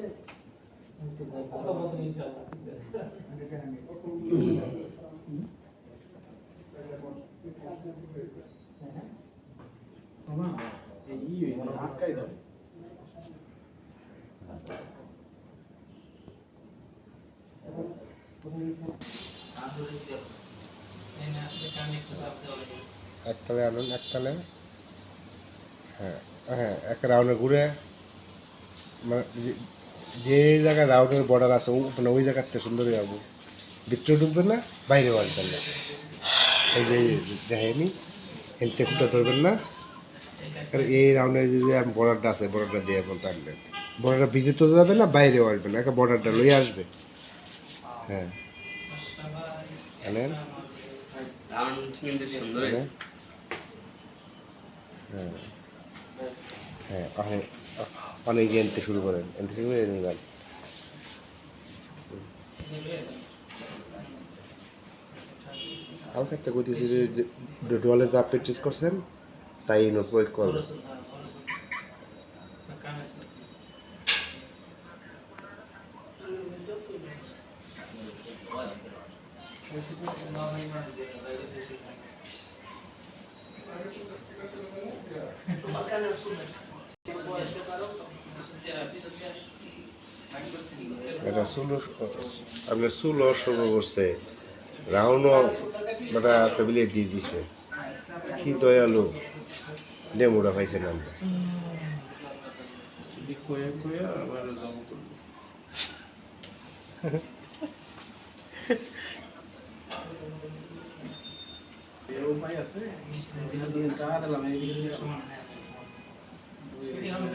ধরে একতলে আনুন একতলে হ্যাঁ হ্যাঁ এক রাউন্ডে ঘুরে মানে যে- জায়গায় রাউন্ডের বর্ডার আছে ও- মানে ওই জায়গাতে সুন্দরই যাব ভিতরে ঢুকবেন না বাইরেও আসবেন না। এই যে দেখেনি হেনতে খুঁটা ধরবেন না। আর এই রাউন্ডে যে বর্ডারটা আছে বর্ডারটা দিয়ে বলতে আনবেন। বর্ডারটা ভিতরে তো যাবে না বাইরেও আসবে না একটা বর্ডারটা লই আসবে। হ্যাঁ। সুন্দর হ্যাঁ। হয়েছে। হ্যাঁ অনেক অনেক এনতে শুরু করেন। এনতে শুরু করে নিবেন। হালকা একটা গতিছে যে ডলে যা প্র্যাকটিস করছেন, তাই এনে প্রয়োগ করবেন এটা চুলো আপনার চুলো শুরু করছে। রাউন্ডও বেটা সেবিলিয়ে দিয়ে দিছে। কি দয়ালু। ডেমোটা পাইছেন আমরা। এ উপায় আছে। digamos.